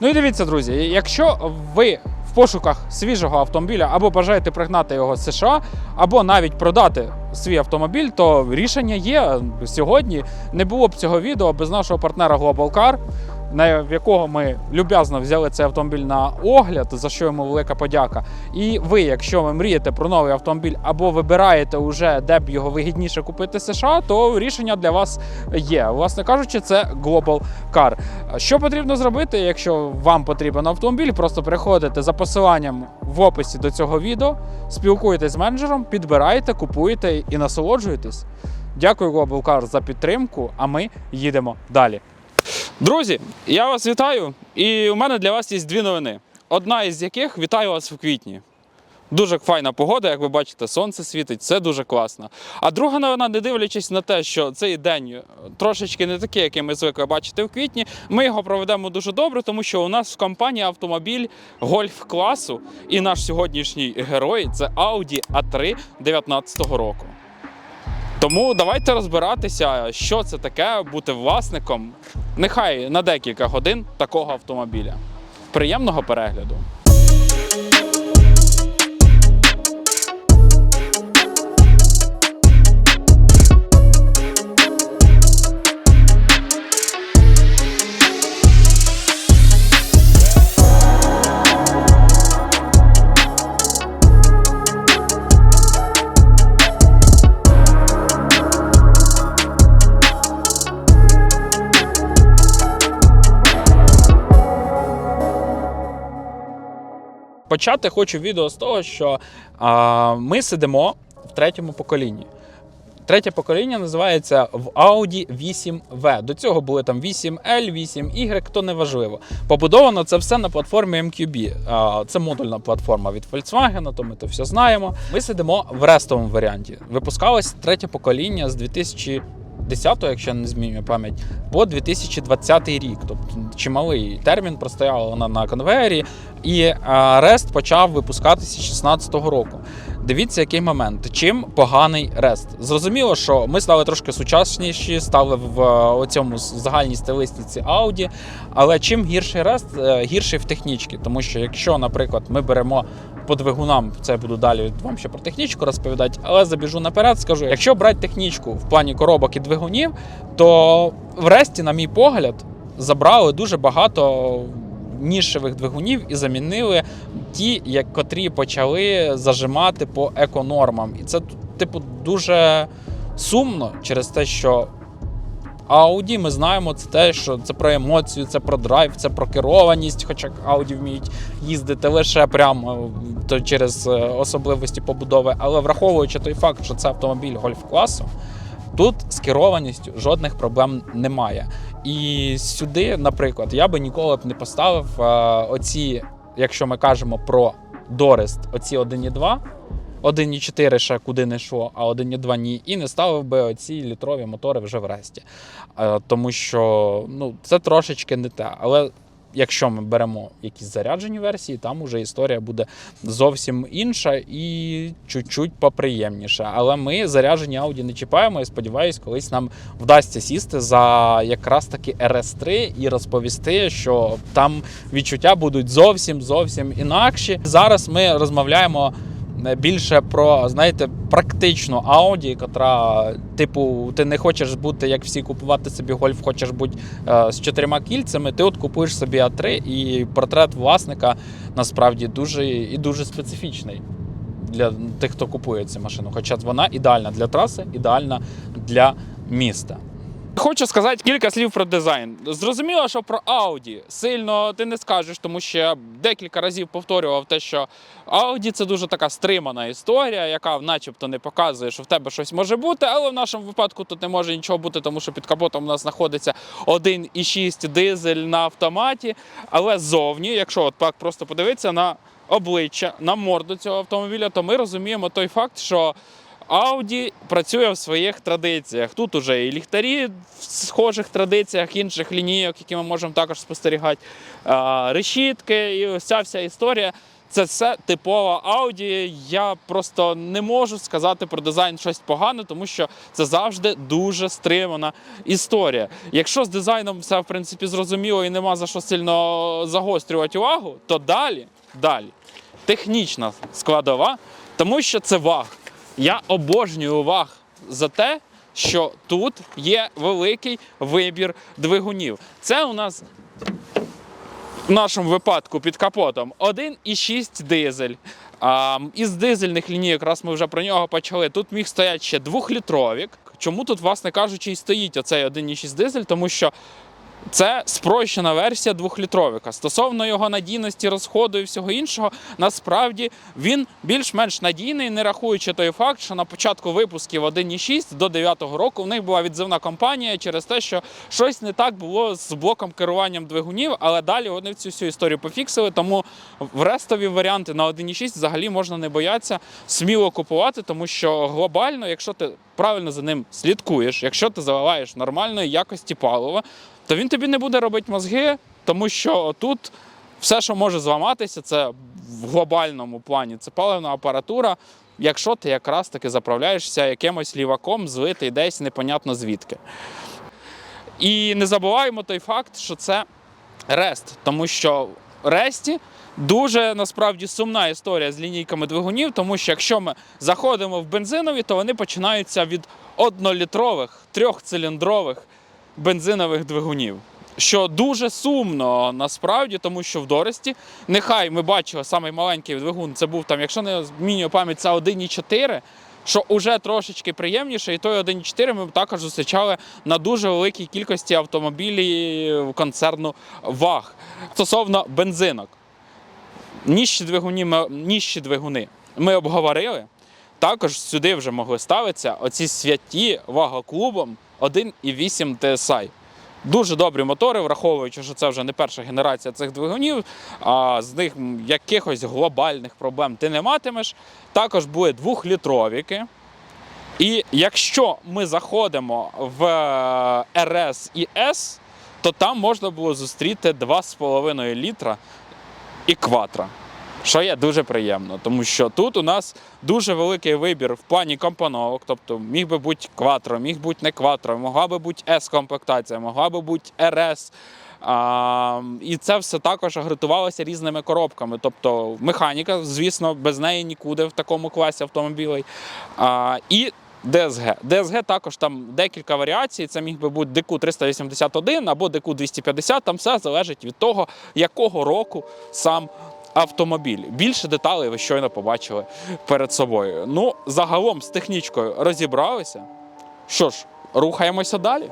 Ну і дивіться, друзі, якщо ви в пошуках свіжого автомобіля або бажаєте пригнати його з США, або навіть продати свій автомобіль, то рішення є сьогодні. Не було б цього відео без нашого партнера Global Car, на якого ми люб'язно взяли цей автомобіль на огляд, за що йому велика подяка. І ви, якщо ви мрієте про новий автомобіль або вибираєте уже, де б його вигідніше купити США, то рішення для вас є. Власне кажучи, це Global Car. Що потрібно зробити, якщо вам потрібен автомобіль? Просто переходите за посиланням в описі до цього відео, спілкуєтесь з менеджером, підбираєте, купуєте і насолоджуєтесь. Дякую Global Car за підтримку, а ми їдемо далі. Друзі, я вас вітаю, і у мене для вас є дві новини. Одна із яких вітаю вас в квітні. Дуже файна погода, як ви бачите, сонце світить, це дуже класно. А друга новина, не дивлячись на те, що цей день трошечки не такий, який ми звикли бачити в квітні, ми його проведемо дуже добре, тому що у нас в компанії автомобіль гольф класу, і наш сьогоднішній герой це Audi A3 19 року. Тому давайте розбиратися, що це таке бути власником, нехай на декілька годин такого автомобіля. Приємного перегляду! Почати хочу відео з того, що а, ми сидимо в третьому поколінні. Третє покоління називається в Audi 8V. До цього були там 8L, 8Y, то не важливо. Побудовано це все на платформі MQB. Це модульна платформа від Volkswagen, то ми то все знаємо. Ми сидимо в рестовому варіанті. Випускалось третє покоління з 2000 10, якщо не змінюю пам'ять, по 2020 рік. Тобто чималий термін простояла вона на конвеєрі, і Рест почав випускатися 2016 року. Дивіться, який момент. Чим поганий Рест? Зрозуміло, що ми стали трошки сучасніші, стали в е, цьому загальній стилистиці Audi. Але чим гірший Рест, е, гірший в технічці. Тому що якщо, наприклад, ми беремо по двигунам, це буду далі вам ще про технічку розповідати, але забіжу наперед, скажу: якщо брати технічку в плані коробок і двигунів, то в Ресті, на мій погляд, забрали дуже багато нішевих двигунів і замінили ті, як котрі почали зажимати по еконормам. І це типу дуже сумно через те, що. Audi, ми знаємо, це те, що це про емоцію, це про драйв, це про керованість, хоча Audi вміють їздити лише прямо то через е, особливості побудови. Але враховуючи той факт, що це автомобіль гольф-класу, тут з керованістю жодних проблем немає. І сюди, наприклад, я би ніколи б не поставив е, оці, якщо ми кажемо про Дорест, оці 1,2. 1,4 ще куди не йшло, а 1,2 ні. І не ставив би оці літрові мотори вже в ресті. Е, Тому що ну, це трошечки не те. Але якщо ми беремо якісь заряджені версії, там уже історія буде зовсім інша і чуть-чуть поприємніша. Але ми заряджені Audi не чіпаємо і сподіваюсь, колись нам вдасться сісти за якраз таки RS3 і розповісти, що там відчуття будуть зовсім зовсім інакші. Зараз ми розмовляємо більше про знаєте практичну Audi, котра, типу, ти не хочеш бути як всі купувати собі гольф, хочеш бути е, з чотирма кільцями. Ти от купуєш собі А3, і портрет власника насправді дуже і дуже специфічний для тих, хто купує цю машину. Хоча вона ідеальна для траси, ідеальна для міста. Хочу сказати кілька слів про дизайн. Зрозуміло, що про Audi сильно ти не скажеш, тому що я декілька разів повторював те, що Audi це дуже така стримана історія, яка начебто не показує, що в тебе щось може бути, але в нашому випадку тут не може нічого бути, тому що під капотом у нас знаходиться 1,6 дизель на автоматі. Але ззовні, якщо от так просто подивитися на обличчя, на морду цього автомобіля, то ми розуміємо той факт, що Audi працює в своїх традиціях. Тут уже і ліхтарі в схожих традиціях інших лінійок, які ми можемо також спостерігати, решітки і ця вся історія. Це все типова Audi. Я просто не можу сказати про дизайн щось погане, тому що це завжди дуже стримана історія. Якщо з дизайном все в принципі зрозуміло і нема за що сильно загострювати увагу, то далі, далі технічна складова, тому що це ваг. Я обожнюю ваг за те, що тут є великий вибір двигунів. Це у нас в нашому випадку під капотом 1,6 дизель. А, із дизельних лінійок, раз ми вже про нього почали, тут міг стояти ще двохлітровік. Чому тут, власне кажучи, і стоїть оцей 1,6 дизель? Тому що це спрощена версія двохлітровика. Стосовно його надійності, розходу і всього іншого, насправді він більш-менш надійний, не рахуючи той факт, що на початку випусків 1.6 до 9-го року в них була відзивна кампанія через те, що щось не так було з блоком керуванням двигунів, але далі вони цю всю історію пофіксили. Тому в рестові варіанти на 1.6 взагалі можна не боятися сміло купувати, тому що глобально, якщо ти правильно за ним слідкуєш, якщо ти заливаєш нормальної якості палива, то він тобі не буде робити мозги, тому що тут все, що може зламатися, це в глобальному плані це паливна апаратура. Якщо ти якраз таки заправляєшся якимось ліваком, злитий десь непонятно звідки. І не забуваємо той факт, що це рест, тому що ресті дуже насправді сумна історія з лінійками двигунів, тому що якщо ми заходимо в бензинові, то вони починаються від однолітрових трьохциліндрових бензинових двигунів. Що дуже сумно насправді, тому що в Дорості, нехай ми бачили самий маленький двигун, це був там, якщо не змінюю пам'ять, це 1,4, що вже трошечки приємніше, і той 1,4 ми також зустрічали на дуже великій кількості автомобілів концерну ВАГ. Стосовно бензинок. Ніжчі двигуни, ніжчі двигуни ми обговорили. Також сюди вже могли ставитися оці святі вагоклубом 1,8 TSI. Дуже добрі мотори, враховуючи, що це вже не перша генерація цих двигунів, а з них якихось глобальних проблем ти не матимеш. Також були двохлітровіки. І якщо ми заходимо в е, RS і S, то там можна було зустріти 2,5 літра і кватра. Що є дуже приємно, тому що тут у нас дуже великий вибір в плані компоновок. Тобто міг би бути кватро, міг бути не кватро, могла би бути S-комплектація, могла би бути RS. А, і це все також агритувалося різними коробками. Тобто механіка, звісно, без неї нікуди в такому класі автомобілей. А, і DSG. DSG також там декілька варіацій. Це міг би бути DQ 381 або DQ 250. Там все залежить від того, якого року сам автомобіль. Більше деталей ви щойно побачили перед собою. Ну, загалом з технічкою розібралися. Що ж, рухаємося далі.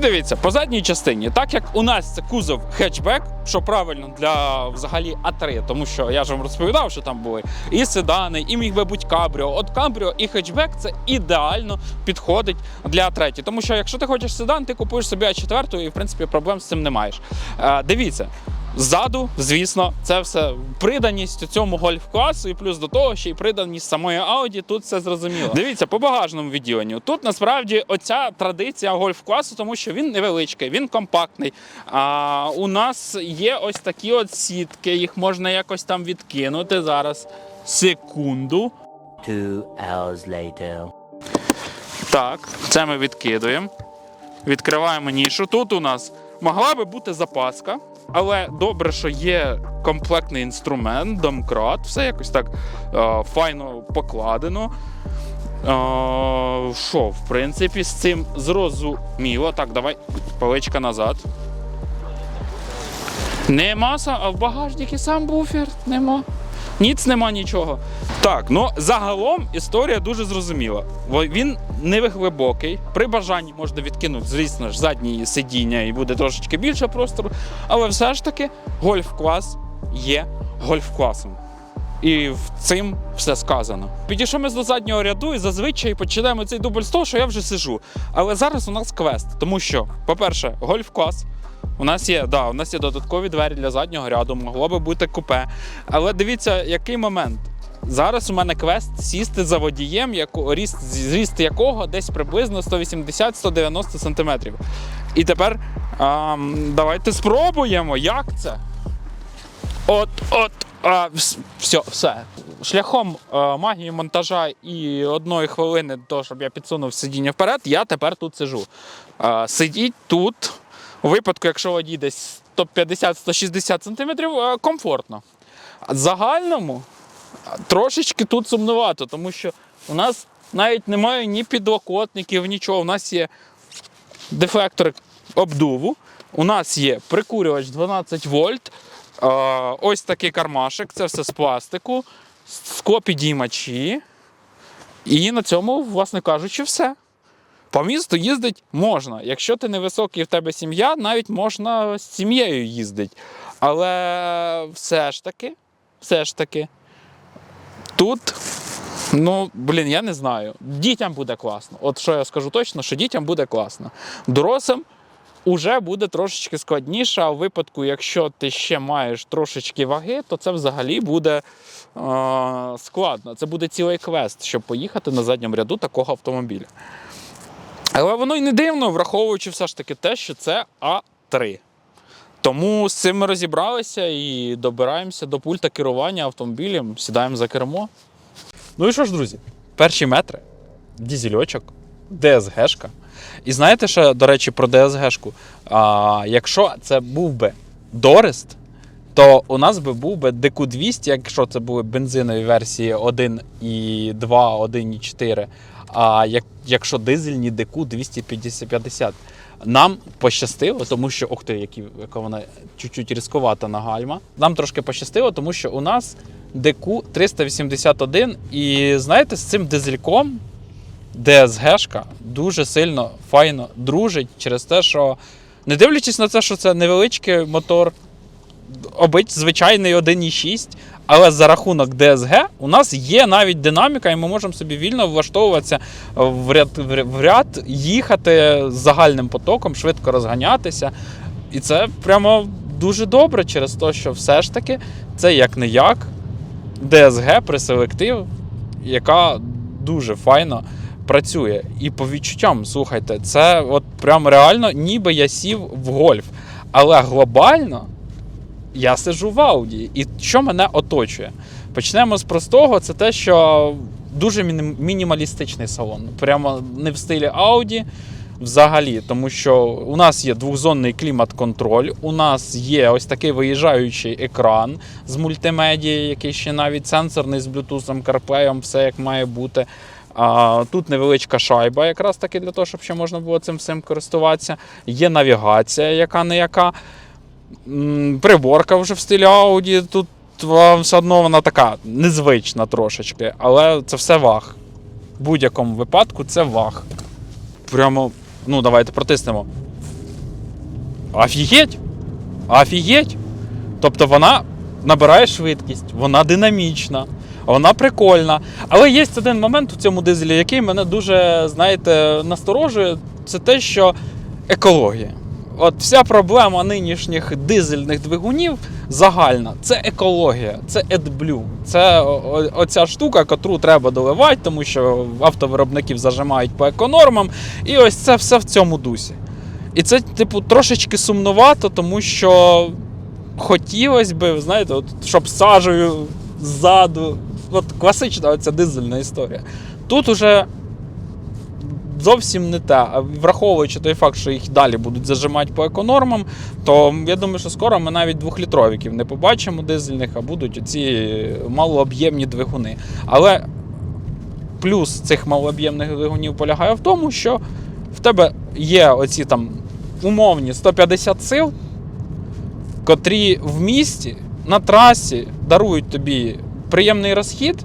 Дивіться, по задній частині, так як у нас це кузов хетчбек, що правильно для взагалі А3, тому що я ж вам розповідав, що там були і седани, і міг би бути кабріо. От кабріо і хетчбек це ідеально підходить для А3. Тому що якщо ти хочеш седан, ти купуєш собі А4 і в принципі проблем з цим не маєш. Е, дивіться. Ззаду, звісно, це все приданість цьому гольф-класу, і плюс до того, ще й приданість самої Audi, тут все зрозуміло. Дивіться, по багажному відділенню. Тут насправді оця традиція гольф-класу, тому що він невеличкий, він компактний. А у нас є ось такі от сітки, їх можна якось там відкинути зараз. Секунду. Two hours later. Так, це ми відкидуємо. Відкриваємо нішу. Тут у нас могла би бути запаска, але добре, що є комплектний інструмент, домкрат, все якось так е, файно покладено. Е, Що, в принципі, з цим зрозуміло. Так, давай паличка назад. Нема, са- а в багажнику сам буфер нема. Ніц нема нічого. Так, ну загалом історія дуже зрозуміла. Він не глибокий. При бажанні можна відкинути, звісно ж, задні сидіння і буде трошечки більше простору. Але все ж таки гольф-клас є гольф-класом. І в цим все сказано. Підійшов ми до заднього ряду і зазвичай починаємо цей дубль з того, що я вже сижу. Але зараз у нас квест, тому що, по-перше, гольф-клас. У нас є, да, у нас є додаткові двері для заднього ряду, могло би бути купе. Але дивіться, який момент. Зараз у мене квест сісти за водієм, яко, ріст, зріст якого десь приблизно 180-190 см. І тепер ам, давайте спробуємо, як це. От, от, а, все, все. Шляхом е, магії монтажа і одної хвилини того, щоб я підсунув сидіння вперед, я тепер тут сижу. Е, сидіть тут. У випадку, якщо водій десь 150-160 см, е, комфортно. А загальному е, трошечки тут сумнувато, тому що у нас навіть немає ні підлокотників, нічого. У нас є дефлектор обдуву. У нас є прикурювач 12 вольт. е, Ось такий кармашик, це все з пластику, склопідіймачі. І на цьому, власне кажучи, все. По місту їздить можна. Якщо ти невисокий в тебе сім'я, навіть можна з сім'єю їздити. Але все ж таки, все ж таки, тут, ну, блін, я не знаю. Дітям буде класно. От що я скажу точно, що дітям буде класно. Дорослим уже буде трошечки складніше, а в випадку, якщо ти ще маєш трошечки ваги, то це взагалі буде е- складно. Це буде цілий квест, щоб поїхати на задньому ряду такого автомобіля. Але воно й не дивно, враховуючи все ж таки те, що це А3. Тому з цим ми розібралися і добираємося до пульта керування автомобілем, сідаємо за кермо. Ну і що ж, друзі, перші метри, дізельочок, ДСГшка. І знаєте ще, до речі, про ДСГшку? А, якщо це був би Дорест, то у нас би був би DQ200, якщо це були бензинові версії 1,2, 1,4. А як, якщо дизельні DQ 250. Нам пощастило, тому що ох ти, які, яка вона чуть-чуть різковата на гальма. Нам трошки пощастило, тому що у нас DQ 381. І знаєте, з цим дизельком ДСГшка дуже сильно файно дружить через те, що не дивлячись на те, що це невеличкий мотор, обить звичайний 1,6, але за рахунок ДСГ у нас є навіть динаміка, і ми можемо собі вільно влаштовуватися в ряд, в ряд- їхати з загальним потоком, швидко розганятися. І це прямо дуже добре через те, що все ж таки це як не як ДСГ преселектив, яка дуже файно працює. І по відчуттям, слухайте, це от прям реально, ніби я сів в гольф. Але глобально я сиджу в Ауді. І що мене оточує? Почнемо з простого: це те, що дуже мінімалістичний салон. Прямо не в стилі Audi взагалі, тому що у нас є двохзонний клімат-контроль, у нас є ось такий виїжджаючий екран з мультимедією, який ще навіть сенсорний з Bluetooth, CarPlay, все як має бути. А, тут невеличка шайба, якраз таки для того, щоб ще можна було цим всім користуватися. Є навігація, яка не яка. Приборка вже в стилі Audi. Тут все одно вона така незвична трошечки, але це все ваг. В будь-якому випадку це ваг. Прямо, ну, давайте протиснемо. Офігеть! Офігеть! Тобто вона набирає швидкість, вона динамічна, вона прикольна. Але є один момент у цьому дизелі, який мене дуже, знаєте, насторожує. Це те, що екологія. От вся проблема нинішніх дизельних двигунів загальна це екологія, це AdBlue. Це оця штука, котру треба доливати, тому що автовиробників зажимають по еконормам. І ось це все в цьому дусі. І це, типу, трошечки сумнувато, тому що хотілося б, знаєте, от, щоб сажею ззаду. От класична оця дизельна історія. Тут уже зовсім не те. А Враховуючи той факт, що їх далі будуть зажимати по еконормам, то я думаю, що скоро ми навіть двохлітровиків не побачимо дизельних, а будуть оці малооб'ємні двигуни. Але плюс цих малооб'ємних двигунів полягає в тому, що в тебе є оці там умовні 150 сил, котрі в місті на трасі дарують тобі приємний розхід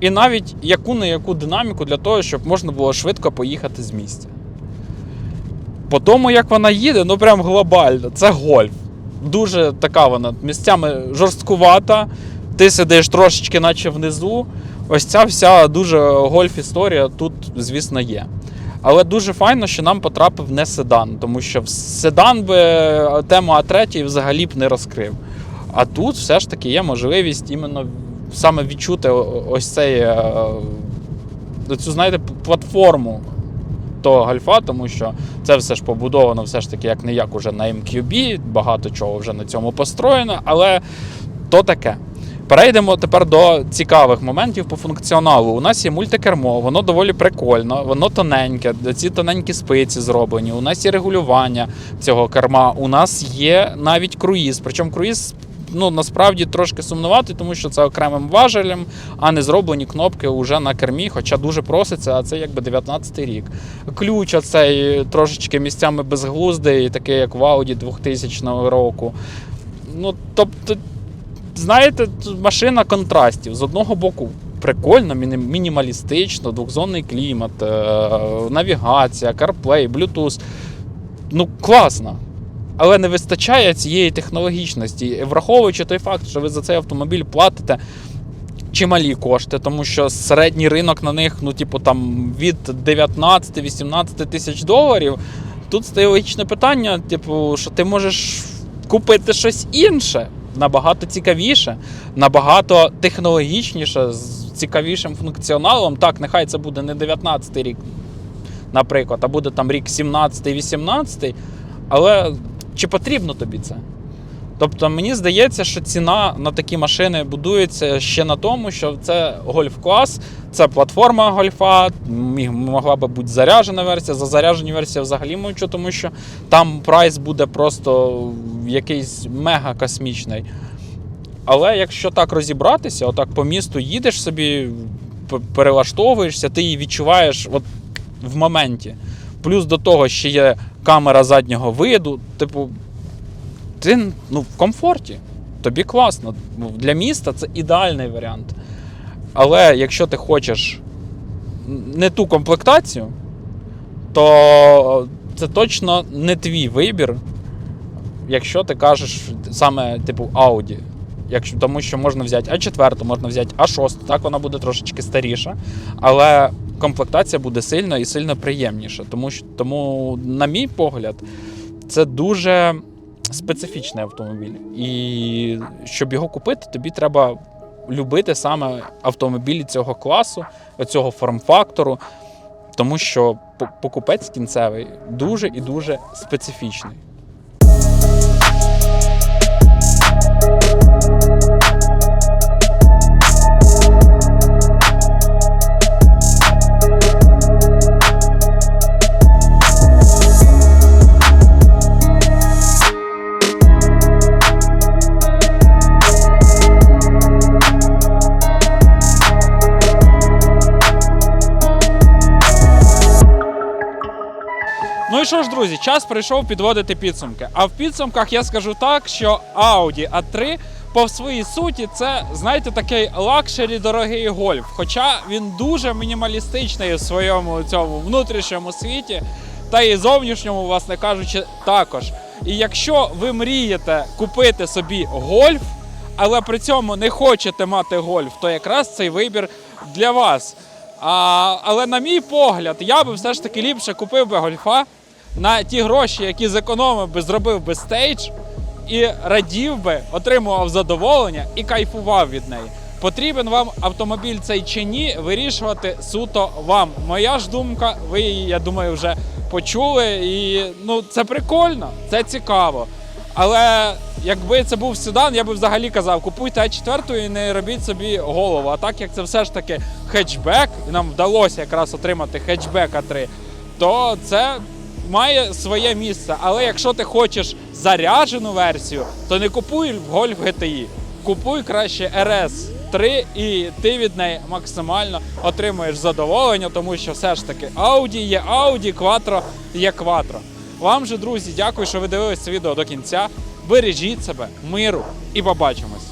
і навіть яку не яку динаміку для того, щоб можна було швидко поїхати з місця. По тому, як вона їде, ну прям глобально, це гольф. Дуже така вона місцями жорсткувата, ти сидиш трошечки, наче внизу. Ось ця вся дуже гольф-історія тут, звісно, є. Але дуже файно, що нам потрапив не седан, тому що седан би е, тему А3 взагалі б не розкрив. А тут все ж таки є можливість іменно саме відчути ось цей, е, цю, знаєте, платформу того гольфа, тому що це все ж побудовано все ж таки як не як уже на MQB, багато чого вже на цьому построєно, але то таке. Перейдемо тепер до цікавих моментів по функціоналу. У нас є мультикермо, воно доволі прикольно, воно тоненьке, ці тоненькі спиці зроблені. У нас є регулювання цього керма. У нас є навіть круїз. Причому круїз ну, насправді трошки сумнуватий, тому що це окремим важелем, а не зроблені кнопки вже на кермі, хоча дуже проситься, а це якби 19-й рік. Ключ оцей трошечки місцями безглуздий, такий як в Audi 2000 року. Ну, тобто, знаєте, машина контрастів. З одного боку, прикольно, мінімалістично, двохзонний клімат, е, навігація, CarPlay, Bluetooth. Ну, класно. Але не вистачає цієї технологічності. Враховуючи той факт, що ви за цей автомобіль платите чималі кошти, тому що середній ринок на них, ну, типу, там від 19-18 тисяч доларів. Тут стає логічне питання, типу, що ти можеш купити щось інше, набагато цікавіше, набагато технологічніше, з цікавішим функціоналом. Так, нехай це буде не 19 рік, наприклад, а буде там рік 17-18, але чи потрібно тобі це? Тобто мені здається, що ціна на такі машини будується ще на тому, що це гольф-клас, це платформа гольфа, могла би бути заряджена версія. За заряджені версії взагалі мовчу, тому що там прайс буде просто якийсь мега космічний. Але якщо так розібратися, отак по місту їдеш собі, перелаштовуєшся, ти її відчуваєш от в моменті. Плюс до того ще є камера заднього виду. Типу, ти ну, в комфорті. Тобі класно. Для міста це ідеальний варіант. Але якщо ти хочеш не ту комплектацію, то це точно не твій вибір, якщо ти кажеш саме типу Audi. Якщо, тому що можна взяти А4, можна взяти А6, так вона буде трошечки старіша, але комплектація буде сильно і сильно приємніша. Тому, тому на мій погляд, це дуже специфічний автомобіль. І щоб його купити, тобі треба любити саме автомобілі цього класу, цього форм-фактору, тому що покупець кінцевий дуже і дуже специфічний. Друзі, час прийшов підводити підсумки. А в підсумках я скажу так, що Audi A3 по своїй суті це, знаєте, такий лакшері дорогий гольф. Хоча він дуже мінімалістичний у своєму цьому внутрішньому світі, та і зовнішньому, власне кажучи, також. І якщо ви мрієте купити собі гольф, але при цьому не хочете мати гольф, то якраз цей вибір для вас. А, але на мій погляд, я би все ж таки ліпше купив би гольфа на ті гроші, які зекономив би, зробив би стейдж і радів би, отримував задоволення і кайфував від неї. Потрібен вам автомобіль цей чи ні, вирішувати суто вам. Моя ж думка, ви її, я думаю, вже почули. І ну, це прикольно, це цікаво. Але якби це був седан, я би взагалі казав, купуйте А4 і не робіть собі голову. А так як це все ж таки хетчбек, і нам вдалося якраз отримати хетчбек А3, то це має своє місце. Але якщо ти хочеш заряджену версію, то не купуй Golf GTI. Купуй краще RS 3 і ти від неї максимально отримуєш задоволення, тому що все ж таки Audi є Audi, Quattro є Quattro. Вам же, друзі, дякую, що ви дивились це відео до кінця. Бережіть себе, миру і побачимось.